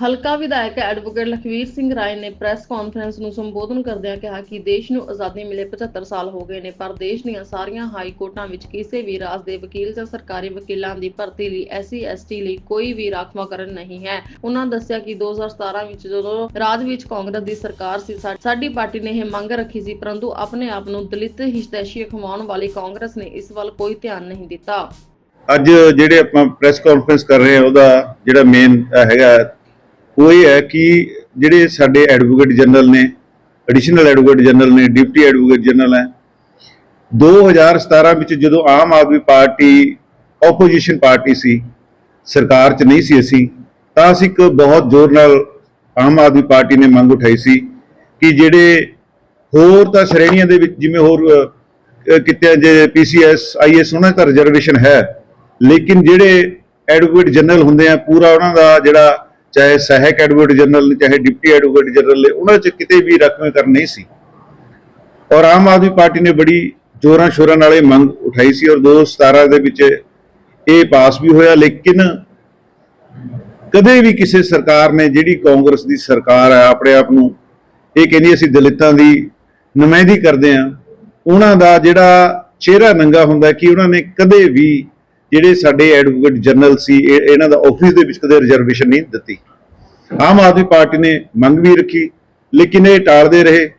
ਹਲਕਾ ਵਿਧਾਇਕ ਐਡਵੋਕੇਟ ਲਖਵੀਰ ਸਿੰਘ ਰਾਏ ਨੇ ਪ੍ਰੈਸ ਕਾਨਫਰੰਸ ਨੂੰ ਸੰਬੋਧਨ ਕਰਦਿਆਂ ਕਿਹਾ ਕਿ ਦੇਸ਼ ਨੂੰ ਆਜ਼ਾਦੀ ਮਿਲੇ 75 ਸਾਲ ਹੋ ਗਏ ਨੇ, ਪਰ ਦੇਸ਼ ਦੀਆਂ ਸਾਰੀਆਂ ਹਾਈ ਕੋਰਟਾਂ ਵਿੱਚ ਕਿਸੇ ਵੀ ਰਾਜ ਦੇ ਵਕੀਲ ਜਾਂ ਸਰਕਾਰੀ ਵਕੀਲਾਂ ਦੀ ਭਰਤੀ ਲਈ ਐਸਸੀ ਐਸਟੀ ਲਈ ਕੋਈ ਵੀ ਰਾਖਵਾਂਕਰਨ ਨਹੀਂ ਹੈ। ਉਹਨਾਂ ਦੱਸਿਆ ਕਿ 2017 ਵਿੱਚ ਜਦੋਂ ਰਾਜ ਵਿੱਚ ਕਾਂਗਰਸ ਦੀ ਸਰਕਾਰ ਸੀ ਸਾਡੀ ਪਾਰਟੀ ਨੇ ਇਹ ਮੰਗ ਰੱਖੀ ਸੀ, ਪਰੰਤੂ ਆਪਣੇ ਆਪ ਨੂੰ ਦਲਿਤ ਹਿਤੈਸ਼ੀ ਖਵਾਉਣ ਵਾਲੀ ਕਾਂਗਰਸ ਨੇ ਇਸ ਵੱਲ ਕੋਈ ਧਿਆਨ ਨਹੀਂ ਦਿੱਤਾ। ਅੱਜ ਜਿਹੜੇ ਆਪਾਂ ਪ੍ਰੈਸ ਕਾਨਫਰੰਸ ਕਰ ਰਹੇ ਹਾਂ, ਉਹਦਾ ਜਿਹੜਾ ਮੇਨ ਹੈਗਾ ਉਹ ਇਹ ਹੈ ਕਿ ਜਿਹੜੇ ਸਾਡੇ ਐਡਵੋਕੇਟ ਜਨਰਲ ਨੇ ਐਡੀਸ਼ਨਲ ਐਡਵੋਕੇਟ ਜਨਰਲ ਨੇ ਡਿਪਟੀ ਐਡਵੋਕੇਟ ਜਨਰਲ ਹੈ 2017 ਵਿੱਚ ਜਦੋਂ Aam Aadmi party opposition party ਸੀ ਸਰਕਾਰ 'ਚ ਨਹੀਂ ਸੀ ਅਸੀਂ ਤਾਂ ਅਸੀਂ ਇੱਕ ਬਹੁਤ ਜ਼ੋਰ ਨਾਲ ਆਮ ਆਦਮੀ ਪਾਰਟੀ ਨੇ ਮੰਗ ਉਠਾਈ ਸੀ ਕਿ ਜਿਹੜੇ ਹੋਰ ਤਾਂ ਸ਼੍ਰੇਣੀਆਂ ਦੇ ਵਿੱਚ ਜਿਵੇਂ ਹੋਰ ਅਹ, ਕਿਤੇ ਜੇ ਪੀਸੀਐਸ ਆਈਐਸ ਉਹਨਾਂ ਦਾ ਰਿਜ਼ਰਵੇਸ਼ਨ ਹੈ ਲੇਕਿਨ ਜਿਹੜੇ ਐਡਵੋਕੇਟ ਜਨਰਲ ਹੁੰਦੇ ਆ ਪੂਰਾ ਉਹਨਾਂ ਦਾ ਜਿਹੜਾ ਚਾਹੇ ਸਹਾਇਕ ਐਡਵੋਕੇਟ ਜਨਰਲ ਨੇ, ਚਾਹੇ ਡਿਪਟੀ ਐਡਵੋਕੇਟ ਜਨਰਲ ਨੇ, ਉਹਨਾਂ 'ਚ ਕਿਤੇ ਵੀ ਰਕਮੇਕਰਨ ਨਹੀਂ ਸੀ। ਔਰ ਆਮ ਆਦਮੀ ਪਾਰਟੀ ਨੇ ਬੜੀ ਜੋਰਾਂ ਸ਼ੋਰਾਂ ਨਾਲ ਇਹ ਮੰਗ ਉਠਾਈ ਸੀ ਔਰ 2017 ਦੇ ਵਿੱਚ ਇਹ ਪਾਸ ਵੀ ਹੋਇਆ, ਲੇਕਿਨ ਕਦੇ ਵੀ ਕਿਸੇ ਸਰਕਾਰ ਨੇ, ਜਿਹੜੀ ਕਾਂਗਰਸ ਦੀ ਸਰਕਾਰ ਹੈ ਆਪਣੇ ਆਪ ਨੂੰ ਇਹ ਕਹਿੰਦੀ ਅਸੀਂ ਦਲਿਤਾਂ ਦੀ ਨੁਮਾਇੰਦੀ ਕਰਦੇ ਆ ਉਹਨਾਂ ਦਾ ਜਿਹੜਾ ਚਿਹਰਾ ਨੰਗਾ ਹੁੰਦਾ ਕਿ ਉਹਨਾਂ ਨੇ ਕਦੇ ਵੀ ਜਿਹੜੇ ਸਾਡੇ ਐਡਵੋਕੇਟ ਜਨਰਲ ਸੀ ਇਹਨਾਂ ਦਾ ਆਫਿਸ ਦੇ ਵਿੱਚ ਕਦੇ ਰਿਜ਼ਰਵੇਸ਼ਨ ਨਹੀਂ ਦਿੱਤੀ। ਆਮ ਆਦਮੀ ਪਾਰਟੀ ਨੇ ਮੰਗ ਵੀ ਰੱਖੀ, ਲੇਕਿਨ ਇਹ ਟਾਲਦੇ ਰਹੇ।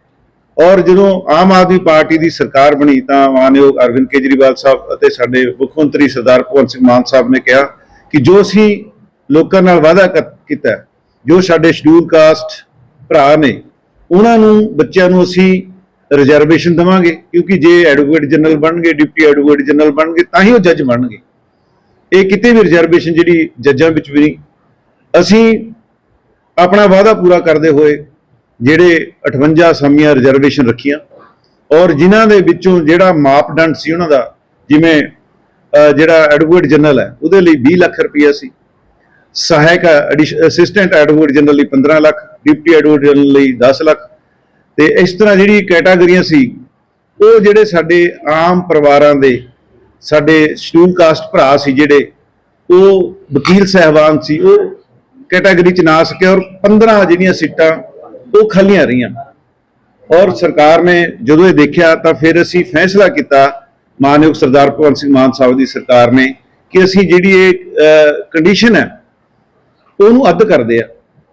ਔਰ ਜਦੋਂ ਆਮ ਆਦਮੀ ਪਾਰਟੀ ਦੀ ਸਰਕਾਰ ਬਣੀ, ਤਾਂ ਮਾਨਯੋਗ ਅਰਵਿੰਦ ਕੇਜਰੀਵਾਲ ਸਾਹਿਬ ਅਤੇ ਸਾਡੇ ਮੁੱਖ ਮੰਤਰੀ ਸਰਦਾਰ ਭਗਵੰਤ ਸਿੰਘ ਮਾਨ ਸਾਹਿਬ ਨੇ ਕਿਹਾ ਕਿ ਜੋ ਅਸੀਂ ਲੋਕਾਂ ਨਾਲ ਵਾਅਦਾ ਕਰ- ਕੀਤਾ, ਜੋ ਸਾਡੇ ਸ਼ਡਿਊਲ ਕਾਸਟ ਭਰਾ ਨੇ, ਉਹਨਾਂ ਨੂੰ, ਬੱਚਿਆਂ ਨੂੰ ਅਸੀਂ ਰਿਜ਼ਰਵੇਸ਼ਨ ਦੇਵਾਂਗੇ, ਕਿਉਂਕਿ ਜੇ ਐਡਵੋਕੇਟ ਜਨਰਲ ਬਣਨਗੇ ਡਿਪਟੀ ਐਡਵੋਕੇਟ ਜਨਰਲ ਬਣਨਗੇ, ਤਾਂ ਹੀ ਉਹ ਜੱਜ ਬਣਨਗੇ। ਇਹ ਕਿਤੇ ਵੀ ਰਿਜ਼ਰਵੇਸ਼ਨ ਜਿਹੜੀ ਜੱਜਾਂ ਵਿੱਚ ਵੀ ਨਹੀਂ। ਅਸੀਂ ਆਪਣਾ ਵਾਅਦਾ ਪੂਰਾ ਕਰਦੇ ਹੋਏ ਜਿਹੜੇ 58 ਅਸਾਮੀਆਂ ਰਿਜ਼ਰਵੇਸ਼ਨ ਰੱਖੀਆਂ ਔਰ ਜਿਨ੍ਹਾਂ ਦੇ ਵਿੱਚੋਂ ਜਿਹੜਾ ਮਾਪਦੰਡ ਸੀ ਉਹਨਾਂ ਦਾ, ਜਿਵੇਂ ਜਿਹੜਾ ਐਡਵੋਕੇਟ ਜਨਰਲ ਹੈ, ਉਹਦੇ ਲਈ 20 ਲੱਖ ਰੁਪਈਆ ਸੀ। ਸਹਾਇਕ ਅਸਿਸਟੈਂਟ ਐਡਵੋਕੇਟ ਜਨਰਲ ਲਈ 15 ਲੱਖ ਡਿਪਟੀ ਐਡਵੋਕੇਟ ਜਨਰਲ ਲਈ 10 ਲੱਖ। ਤੇ ਇਸ ਤਰ੍ਹਾਂ ਜਿਹੜੀ ਕੈਟਾਗਰੀਆਂ ਸੀ, ਉਹ ਜਿਹੜੇ ਸਾਡੇ ਆਮ ਪਰਿਵਾਰਾਂ ਦੇ ਸਾਡੇ ਸ਼ਡਿਊਲ ਕਾਸਟ ਭਰਾ ਸੀ ਜਿਹੜੇ, ਉਹ ਵਕੀਲ ਸਹਿਬਾਨ ਸੀ, ਉਹ ਕੈਟਾਗਰੀ ਚ ਨਾ ਸਕੇ ਔਰ 15 ਜਿਹੜੀਆਂ ਸੀਟਾਂ ਉਹ ਖਾਲੀਆਂ ਰਹੀਆਂ। ਔਰ ਸਰਕਾਰ ਨੇ ਜਦੋਂ ਇਹ ਦੇਖਿਆ ਤਾਂ ਫਿਰ ਅਸੀਂ ਫੈਸਲਾ ਕੀਤਾ, ਮਾਨਯੋਗ ਸਰਦਾਰ ਭਗਵੰਤ ਸਿੰਘ ਮਾਨ ਸਾਹਿਬ ਦੀ ਸਰਕਾਰ ਨੇ ਕਿ ਅਸੀਂ ਜਿਹੜੀ ਇਹ ਕੰਡੀਸ਼ਨ ਹੈ, ਉਹਨੂੰ ਅੱਧ ਕਰਦੇ ਆ।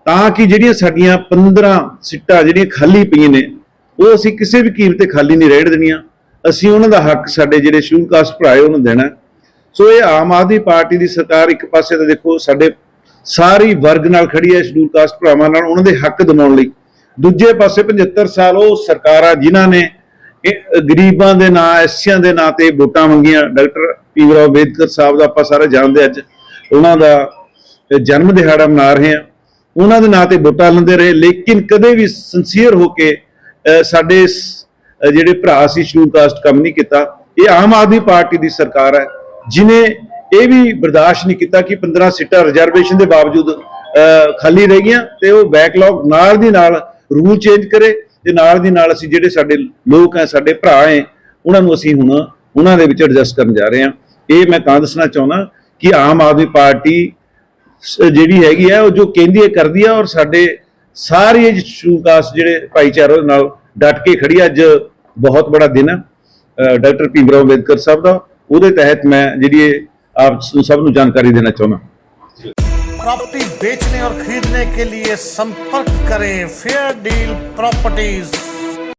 ਤਾਂ ਕਿ ਜਿਹੜੀਆਂ ਸਾਡੀਆਂ 15 ਸੀਟਾਂ ਜਿਹੜੀਆਂ ਖਾਲੀ ਪਈਆਂ ਨੇ, ਉਹ ਅਸੀਂ ਕਿਸੇ ਵੀ ਕੀਮਤ ਤੇ ਖਾਲੀ ਨਹੀਂ ਰਹਿਣ ਦੇਣੀਆਂ। ਅਸੀਂ ਉਹਨਾਂ ਦਾ ਹੱਕ ਸਾਡੇ ਜਿਹੜੇ ਸ਼ਡਿਊਲ ਭਰਾਏ ਉਹਨੂੰ ਦੇਣਾ ਸੋ ਇਹ ਆਮ ਆਦਮੀ ਪਾਰਟੀ ਦੀ ਸਰਕਾਰ ਇੱਕ ਪਾਸੇ ਤਾਂ ਦੇਖੋ ਸਾਡੇ ਸਾਰੀ ਵਰਗ ਨਾਲ ਖੜੀ ਹੈ ਸ਼ਡਿਊਲ ਕਾਸਟ ਭਰਾਵਾਂ ਨਾਲ, ਉਹਨਾਂ ਦੇ ਹੱਕ ਦਿਵਾਉਣ ਲਈ। ਦੂਜੇ ਪਾਸੇ 75 ਸਾਲ ਉਹ ਸਰਕਾਰਾਂ ਜਿਨ੍ਹਾਂ ਨੇ ਗਰੀਬਾਂ ਦੇ ਨਾਂ ਐਸੀਆਂ ਦੇ ਨਾਂ ਤੇ ਵੋਟਾਂ ਮੰਗੀਆਂ। ਡਾਕਟਰ ਪੀਵਰਾ ਅੰਬੇਦਕਰ ਸਾਹਿਬ ਦਾ ਆਪਾਂ ਸਾਰੇ ਜਾਣਦੇ ਅੱਜ। ਉਹਨਾਂ ਦਾ ਜਨਮ ਦਿਹਾੜਾ ਮਨਾ ਰਹੇ ਹਾਂ। ਉਹਨਾਂ ਦੇ ਨਾਂ ਤੇ ਵੋਟਾਂ ਲੈਂਦੇ ਰਹੇ। ਲੇਕਿਨ ਕਦੇ ਵੀ ਸਿੰਸੀਅਰ ਹੋ ਕੇ ਸਾਡੇ ਜਿਹੜੇ ਭਰਾ ਸੀ ਸ਼ਡਿਊਲ ਕਾਸਟ ਕੰਮ ਨਹੀਂ ਕੀਤਾ, ਇਹ ਆਮ ਆਦਮੀ ਪਾਰਟੀ ਦੀ ਸਰਕਾਰ ਹੈ, ਜਿਨੇ ਇਹ ਵੀ ਬਰਦਾਸ਼ਤ ਨਹੀਂ ਕੀਤਾ ਕਿ 15 ਸੀਟਾਂ ਰਿਜ਼ਰਵੇਸ਼ਨ ਦੇ ਬਾਵਜੂਦ ਖਾਲੀ ਰਹਿ ਗਈਆਂ ਤੇ ਉਹ ਬੈਕਲੌਗ ਨਾਲ ਦੀ ਨਾਲ ਰੂਲ ਚੇਂਜ ਕਰੇ ਤੇ ਨਾਲ ਦੀ ਨਾਲ ਅਸੀਂ ਜਿਹੜੇ ਸਾਡੇ ਲੋਕ ਹੈ, ਸਾਡੇ ਭਰਾ ਹੈ, ਉਹਨਾਂ ਨੂੰ ਅਸੀਂ ਹੁਣ ਉਹਨਾਂ ਦੇ ਵਿੱਚ ਐਡਜਸਟ ਕਰਨ ਜਾ ਰਹੇ ਹਾਂ। ਇਹ ਮੈਂ ਤਾਂ ਦੱਸਣਾ ਚਾਹੁੰਦਾ ਕਿ ਆਮ ਆਦਮੀ ਪਾਰਟੀ ਜਿਹੜੀ ਹੈਗੀ ਆ ਉਹ ਜੋ ਕਹਿੰਦੀ ਹੈ ਕਰਦੀ ਆ ਔਰ ਸਾਡੇ ਸਾਰੇ ਸ਼ੂਕਾਸ ਜਿਹੜੇ ਭਾਈਚਾਰੇ ਨਾਲ ਡਟ ਕੇ ਖੜੀ ਆ। ਅੱਜ ਬਹੁਤ ਬੜਾ ਦਿਨ ਹੈ ਅ, ਡਾਕਟਰ ਭੀਮਰਾਓ ਅੰਬੇਦਕਰ ਸਾਹਿਬ ਦਾ ਉਹਦੇ ਤਹਿਤ ਮੈਂ ਜਿਹੜੀ ਇਹ ਆਪ ਸ- ਸਭ ਨੂੰ ਜਾਣਕਾਰੀ ਦੇਣਾ ਚਾਹੁੰਦਾ प्रॉपर्टी बेचने और खरीदने के लिए संपर्क करें फेयर डील प्रॉपर्टीज